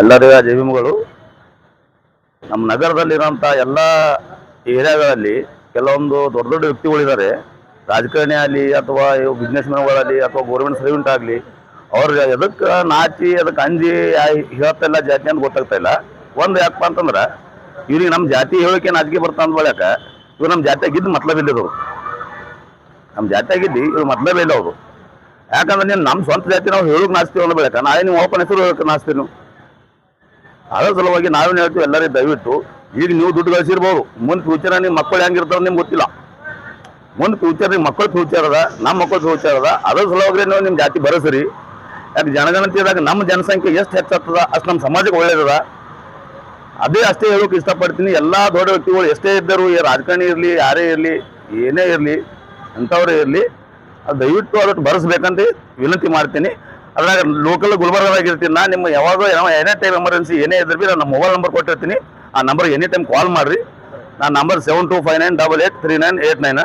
ಎಲ್ಲರಿಗೂ ಜೀವಿಮಗಳು. ನಮ್ಮ ನಗರದಲ್ಲಿರುವಂಥ ಎಲ್ಲ ಏರಿಯಾಗಳಲ್ಲಿ ಕೆಲವೊಂದು ದೊಡ್ಡ ದೊಡ್ಡ ವ್ಯಕ್ತಿಗಳಿದ್ದಾರೆ. ರಾಜಕಾರಣಿ ಆಗಲಿ ಅಥವಾ ಬಿಸ್ನೆಸ್ ಮ್ಯಾನ್ಗಳಾಗಲಿ ಅಥವಾ ಗೌರ್ಮೆಂಟ್ ಸರ್ವೆಂಟ್ ಆಗಲಿ ಅವ್ರಿಗೆ ಎದಕ್ಕೆ ನಾಚಿ ಅದಕ್ಕೆ ಅಂಜಿ ಹೇಳ್ತಾ ಹೇಳ್ತಿಲ್ಲ ಜಾತಿ ಅಂತ ಗೊತ್ತಾಗ್ತಾ ಇಲ್ಲ. ಒಂದು ಯಾಕಪ್ಪ ಅಂತಂದ್ರೆ, ಇವ್ರಿಗೆ ನಮ್ಮ ಜಾತಿ ಹೇಳಿಕೆ ನಾಚಿಕೆ ಬರ್ತಾ ಅಂತ ಬಳಕ ಇವ್ರು ನಮ್ಮ ಜಾತಿಯಾಗಿದ್ದು ಮತ್ಲಬ್ ಇಲ್ಲಿದ್ರು ನಮ್ಮ ಜಾತಿಯಾಗಿದ್ದು ಇವ್ರು ಮತ್ಲಬ್ ಇಲ್ಲ ಅವರು ಯಾಕಂದ್ರೆ ನೀನು ನಮ್ಮ ಸ್ವಂತ ಜಾತಿ ನಾವು ಹೇಳೋಕೆ ನಾಚ್ತೀವಿ ಅಂತ ಬೆಳಕ, ನಾಳೆ ನೀವು ಓಪನ್ ಹೆಸರು ಹೇಳಕ್ಕೆ ನಾಚ್ತೀವಿ ಅದ್ರ ಸಲುವಾಗಿ ನಾವೇನು ಹೇಳ್ತೀವಿ, ಎಲ್ಲರಿಗೂ ದಯವಿಟ್ಟು, ಈಗ ನೀವು ದುಡ್ಡು ಗಳಿಸಿರ್ಬೋದು. ಮುಂದೆ ಫ್ಯೂಚರ್ ನಿಮ್ಮ ಮಕ್ಕಳು ಹೆಂಗಿರ್ತಾರೆ ನಿಮ್ಗೆ ಗೊತ್ತಿಲ್ಲ. ಮುಂದೆ ಫ್ಯೂಚರ್ ನಿಮ್ಮ ಮಕ್ಕಳ ಫ್ಯೂಚರ್ ಅದ ನಮ್ಮ ಮಕ್ಕಳ ಫ್ಯೂಚರ್ ಅದ. ಅದರ ಸಲುವಾಗಿ ನೀವು ನಿಮ್ಮ ಜಾತಿ ಬರೆಸ್ರಿ. ಯಾಕೆ ಜನಗಣತಿಯಾದಾಗ ನಮ್ಮ ಜನಸಂಖ್ಯೆ ಎಷ್ಟು ಹೆಚ್ಚಾಗ್ತದ, ಅಷ್ಟು ನಮ್ಮ ಸಮಾಜಕ್ಕೆ ಒಳ್ಳೇದದ. ಅದೇ ಅಷ್ಟೇ ಹೇಳೋಕೆ ಇಷ್ಟಪಡ್ತೀನಿ. ಎಲ್ಲ ದೊಡ್ಡ ವ್ಯಕ್ತಿಗಳು ಎಷ್ಟೇ ಇದ್ದರು ರಾಜಕಾರಣಿ ಇರಲಿ, ಯಾರೇ ಇರಲಿ, ಏನೇ ಇರಲಿ, ಅಂಥವ್ರೇ ಇರಲಿ, ಅದು ದಯವಿಟ್ಟು ಅದಕ್ಕೆ ಬರೆಸ್ಬೇಕಂತ ವಿನಂತಿ ಮಾಡ್ತೀನಿ. ಅದ್ರಾಗ ಲೋಕಲ್ ಗುಲ್ಬರ್ಗದಾಗ ಇರ್ತೀನಿ. ನಾನು ನಿಮ್ಗೆ ಯಾವಾಗ ಯಾವ ಎನಿ ಟೈಮ್ ಎಮರ್ಜೆನ್ಸಿ ಏನೇ ಇದ್ರೆ ಬಿ ನಾನು ಮೊಬೈಲ್ ನಂಬರ್ ಕೊಟ್ಟಿರ್ತೀನಿ. ಆ ನಂಬರ್ ಎನಿ ಟೈಮ್ ಕಾಲ್ ಮಾಡಿರಿ. ನನ್ನ number seven two five nine double eight three nine eight nine